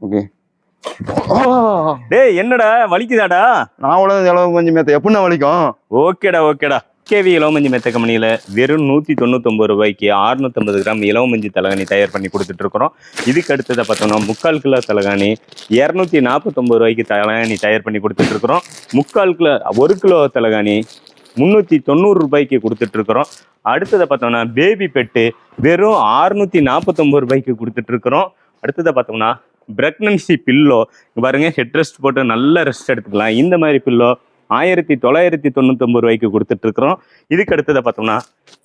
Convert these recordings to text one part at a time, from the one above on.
Okay. டேய் என்னடா? வலிக்குதாடா? நான் உலகம் இலவ மஞ்சு மேத்த. எப்படிண்ணா வலிக்கும்? ஓகேடா ஓகேடா. கேவி இளவமஞ்சி மெத்த கம்பெனியில் வெறும் நூற்றி தொண்ணூத்தொம்பது ரூபாய்க்கு அறுநூத்தம்பது கிராம் இளவமஞ்சி தலகாணி தயார் பண்ணி கொடுத்துட்டு இருக்கிறோம் இதுக்கு அடுத்ததை பார்த்தோம்னா முக்கால் கிலோ தலகாணி இரநூத்தி நாற்பத்தொம்பது ரூபாய்க்கு தலகாணி தயார் பண்ணி கொடுத்துட்டு இருக்கிறோம் முக்கால் கிலோ ஒரு கிலோ தலகாணி முந்நூற்றி தொண்ணூறு ரூபாய்க்கு கொடுத்துட்டு இருக்கிறோம் அடுத்ததை பார்த்தோம்னா பேபி பெட்டு வெறும் அறுநூத்தி நாற்பத்தொம்பது ரூபாய்க்கு கொடுத்துட்டு இருக்கிறோம் அடுத்ததை பார்த்தோம்னா பிரெக்னன்சி பில்லோ பாருங்க ஹெட் ரெஸ்ட் போட்டு நல்ல ரெஸ்ட் எடுத்துக்கலாம். இந்த மாதிரி பில்லோ ஆயிரத்தி தொள்ளாயிரத்தி தொண்ணூத்தொம்பது ரூபாய்க்கு கொடுத்துட்ருக்குறோம். இதுக்கு அடுத்ததை பார்த்தோம்னா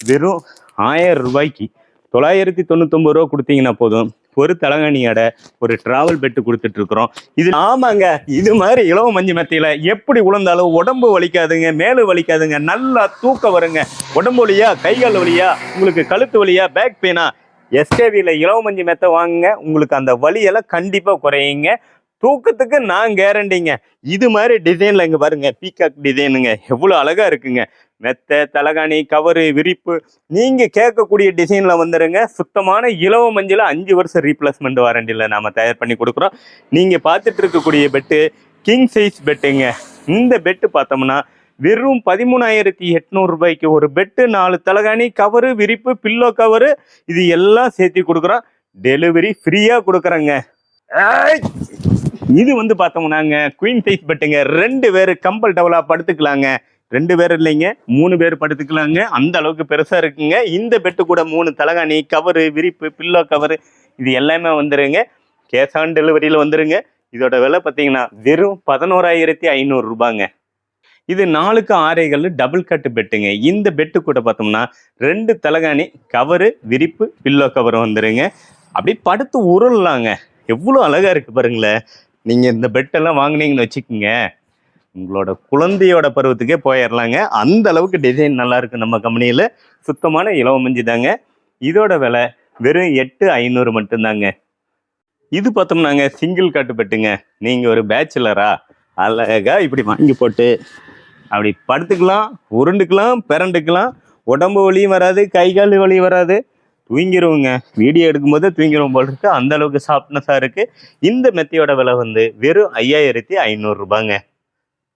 வெறும் ஆயிரம் ரூபாய்க்கு தொள்ளாயிரத்தி தொண்ணூத்தொம்பது ரூபா கொடுத்தீங்கன்னா போதும். ஒரு தலகாணியோட ஒரு டிராவல் பெட்டு கொடுத்துட்டு இருக்கிறோம் இது ஆமாங்க இது மாதிரி இளவு மஞ்சு மத்தியில் எப்படி உழந்தாலும் உடம்பு வலிக்காதுங்க மேலு வலிக்காதுங்க நல்லா தூக்கம் வருங்க. உடம்பு வழியா கை கால் உங்களுக்கு கழுத்து வழியா பேக் பெயினா எஸ்கேவியில் இளவ மஞ்சள் மெத்தை வாங்குங்க. உங்களுக்கு அந்த வழியெல்லாம் கண்டிப்பாக குறையுங்க. தூக்கத்துக்கு நான் கேரண்டிங்க இது மாதிரி டிசைனில் இங்கே பாருங்கள் பீகாக் டிசைனுங்க எவ்வளோ அழகாக இருக்குங்க. மெத்த தலகாணி கவரு விரிப்பு. நீங்கள் கேட்கக்கூடிய டிசைனில் வந்துடுங்க சுத்தமான இலவ மஞ்சள் அஞ்சு வருஷம் ரீப்ளேஸ்மெண்ட் வாரண்டியில் நாம் தயார் பண்ணி கொடுக்குறோம். நீங்கள் பார்த்துட்டு இருக்கக்கூடிய பெட்டு கிங் சைஸ் பெட்டுங்க இந்த பெட்டு பார்த்தோம்னா வெறும் பதிமூணாயிரத்தி எட்நூறு ரூபாய்க்கு ஒரு பெட்டு நாலு தலகாணி கவரு விரிப்பு பில்லோ கவரு இது எல்லாம் சேர்த்து கொடுக்குறோம். டெலிவரி ஃப்ரீயா கொடுக்குறேங்க! இது வந்து பார்த்தோம்னாங்க குயின் சைஸ் பெட்டுங்க ரெண்டு பேர் கம்பல் டவலா படுத்துக்கலாங்க. ரெண்டு பேர் இல்லைங்க மூணு பேர் படுத்துக்கலாங்க. அந்த அளவுக்கு பெருசா இருக்குங்க. இந்த பெட்டு கூட மூணு தலகாணி கவரு விரிப்பு பில்லோ கவரு இது எல்லாமே வந்துருங்க. கேஷ் ஆன் டெலிவரியில் வந்துருங்க. இதோட விலை பார்த்தீங்கன்னா வெறும் பதினோராயிரத்தி ஐநூறு ரூபாங்க. இது நாலுக்கு ஆறைகள் டபுள் கட்டு பெட்டுங்க இந்த பெட்டு கூட பார்த்தோம்னா ரெண்டு தலகாணி கவரு விரிப்பு பில்லோ கவர் வந்துருங்க. அப்படி படுத்து உருளாங்க எவ்வளோ அழகாக இருக்குது பாருங்களேன். நீங்கள் இந்த பெட்டெல்லாம் வாங்கினீங்கன்னு வச்சுக்கோங்க. உங்களோட குழந்தையோட பருவத்துக்கே போயிடலாங்க அந்த அளவுக்கு டிசைன் நல்லாயிருக்கு நம்ம கம்பெனியில். சுத்தமான இலவமஞ்சி தாங்க. இதோட விலை வெறும் எட்டு ஐநூறு மட்டும்தாங்க. இது பார்த்தோம்னாங்க சிங்கிள் காட்டு பெட்டுங்க நீங்கள் ஒரு பேச்சுலரா அழகா இப்படி வாங்கி போட்டு அப்படி படுத்துக்கலாம் உருண்டுக்கலாம் பிறண்டுக்கலாம். உடம்பு வலியும் வராது கை கால் வலி வராது. தூங்கிடுவோங்க வீடியோ எடுக்கும்போது தூங்கிடுவோம் போல் இருக்கு. அந்த அளவுக்கு சாஃப்ட்னஸாக இருக்கு. இந்த மெத்தையோட விலை வந்து வெறும் ஐயாயிரத்தி ஐநூறுரூபாங்க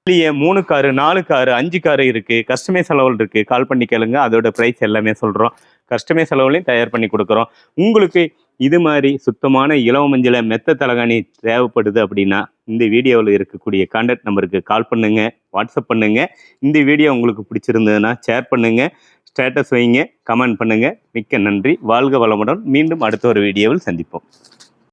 இல்லையே மூணு காரு நாலு காரு அஞ்சு காரு இருக்குது கஸ்டமைஸ் செலவுகள் இருக்குது கால் பண்ணி கேளுங்க. அதோட ப்ரைஸ் எல்லாமே சொல்கிறோம் கஸ்டமைஸ் செலவுலையும் தயார் பண்ணி கொடுக்குறோம். உங்களுக்கு இது மாதிரி சுத்தமான இலவ மஞ்சளை மெத்த தலகாணி தேவைப்படுது அப்படின்னா இந்த வீடியோவில் இருக்கக்கூடிய கான்டாக்ட் நம்பருக்கு கால் பண்ணுங்க வாட்ஸ்அப் பண்ணுங்க. இந்த வீடியோ உங்களுக்கு பிடிச்சிருந்ததுன்னா ஷேர் பண்ணுங்க ஸ்டேட்டஸ் வைங்க கமெண்ட் பண்ணுங்க. மிக்க நன்றி. வாழ்க வளமுடன். மீண்டும் அடுத்த ஒரு வீடியோவில் சந்திப்போம்.